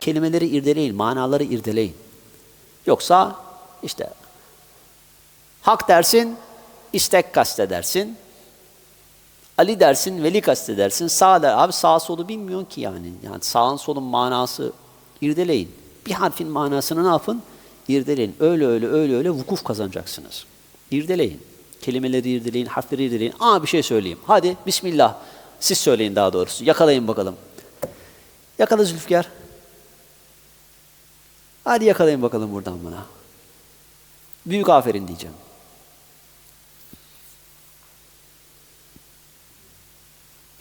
Kelimeleri irdeleyin, manaları irdeleyin. Yoksa işte hak dersin, istek kastedersin. Ali dersin, veli kastedersin. Sağ der. Abi sağ solu bilmiyorsun ki yani. Yani sağın solun manası irdeleyin. Bir harfin manasını ne yapın? İrdeleyin. Öyle öyle öyle öyle vukuf kazanacaksınız. İrdeleyin. Kelimeleri irdeleyin, harfleri irdeleyin. Aa bir şey söyleyeyim. Hadi bismillah. Siz söyleyin daha doğrusu. Yakalayın bakalım. Yakala Zülfikar. Hadi yakalayın bakalım buradan bana. Büyük aferin diyeceğim.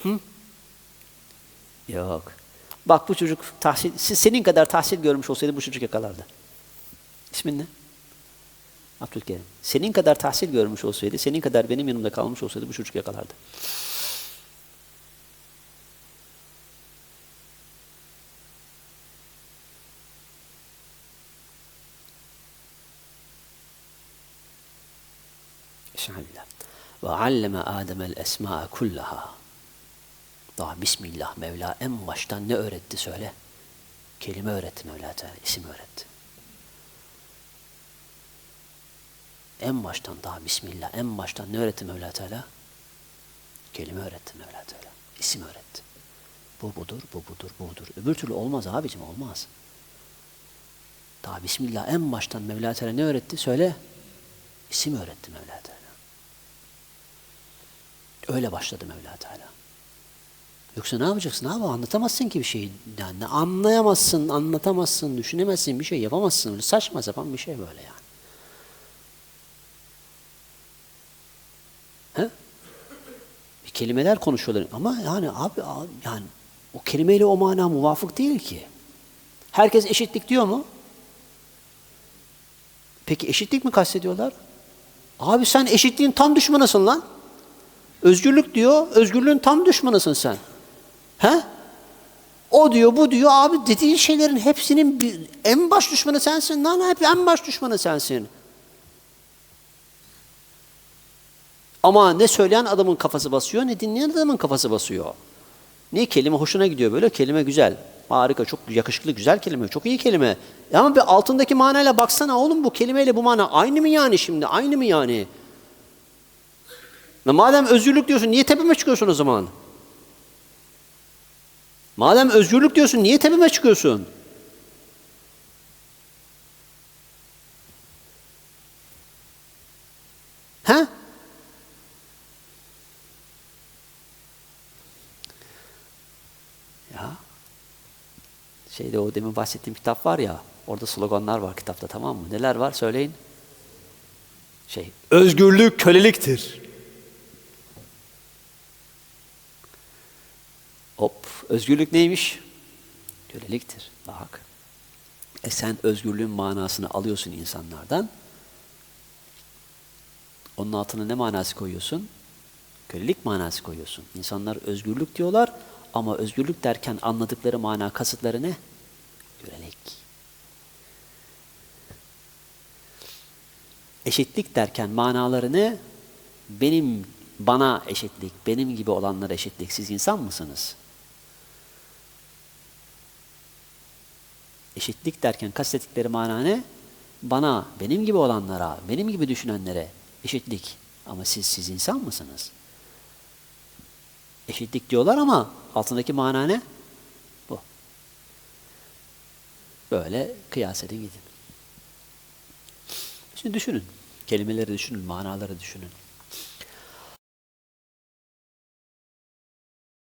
Hı? Yok. Bak bu çocuk tahsil, senin kadar tahsil görmüş olsaydı bu çocuk yakalardı. İsmin ne? Abdülkerim. Senin kadar tahsil görmüş olsaydı, senin kadar benim yanımda kalmış olsaydı bu çocuk yakalardı. Estağfirullah. Ve alleme Adem'el esma'a kullaha. Daha Bismillah Mevla en baştan ne öğretti söyle. Kelime öğretti Mevla Teala, isim öğretti. En baştan daha Bismillah, en baştan ne öğretti Mevla Teala? Kelime öğretti Mevla Teala, isim öğretti. Bu budur, bu budur, bu budur. Öbür türlü olmaz abicim, olmaz. Daha Bismillah en baştan Mevla Teala ne öğretti? Söyle. İsim öğretti Mevla Teala. Öyle başladı Mevla Teala. Yoksa ne yapacaksın abi? Anlatamazsın ki bir şeyi. Yani anlayamazsın, anlatamazsın, düşünemezsin, bir şey yapamazsın. Öyle saçma sapan bir şey böyle yani. He? Bir kelimeler konuşuyorlar ama yani abi, abi yani o kelimeyle o mana muvafık değil ki. Herkes eşitlik diyor mu? Peki eşitlik mi kastediyorlar? Abi sen eşitliğin tam düşmanısın lan. Özgürlük diyor, özgürlüğün tam düşmanısın sen. He? O diyor, bu diyor. Abi dediğin şeylerin hepsinin bir, en baş düşmanı sensin. Lan hep en baş düşmanı sensin. Ama ne söyleyen adamın kafası basıyor, ne dinleyen adamın kafası basıyor. Niye kelime hoşuna gidiyor böyle? Kelime güzel. Harika, çok yakışıklı, güzel kelime, çok iyi kelime. E Ama bir altındaki manayla baksana oğlum bu kelimeyle bu mana aynı mı yani şimdi? Aynı mı yani? Ya madem özgürlük diyorsun niye tepeme çıkıyorsun o zaman? Madem özgürlük diyorsun niye tepeme çıkıyorsun? He? Şeyde o demin bahsettiğim kitap var ya. Orada sloganlar var kitapta tamam mı? Neler var söyleyin. Şey, özgürlük köleliktir. Hop, özgürlük neymiş? Köleliktir. Bak. E sen özgürlüğün manasını alıyorsun insanlardan. Onun altına ne manası koyuyorsun? Kölelik manası koyuyorsun. İnsanlar özgürlük diyorlar ama özgürlük derken anladıkları mana, kasıtları ne? Kölelik. Eşitlik derken manaları ne? Benim, bana eşitlik, benim gibi olanlara eşitlik. Siz insan mısınız? Eşitlik derken kastettikleri mana ne? Bana, benim gibi olanlara, benim gibi düşünenlere eşitlik. Ama siz, siz insan mısınız? Eşitlik diyorlar ama altındaki mana ne? Bu. Böyle kıyas edin gidin. Şimdi düşünün. Kelimeleri düşünün, manaları düşünün.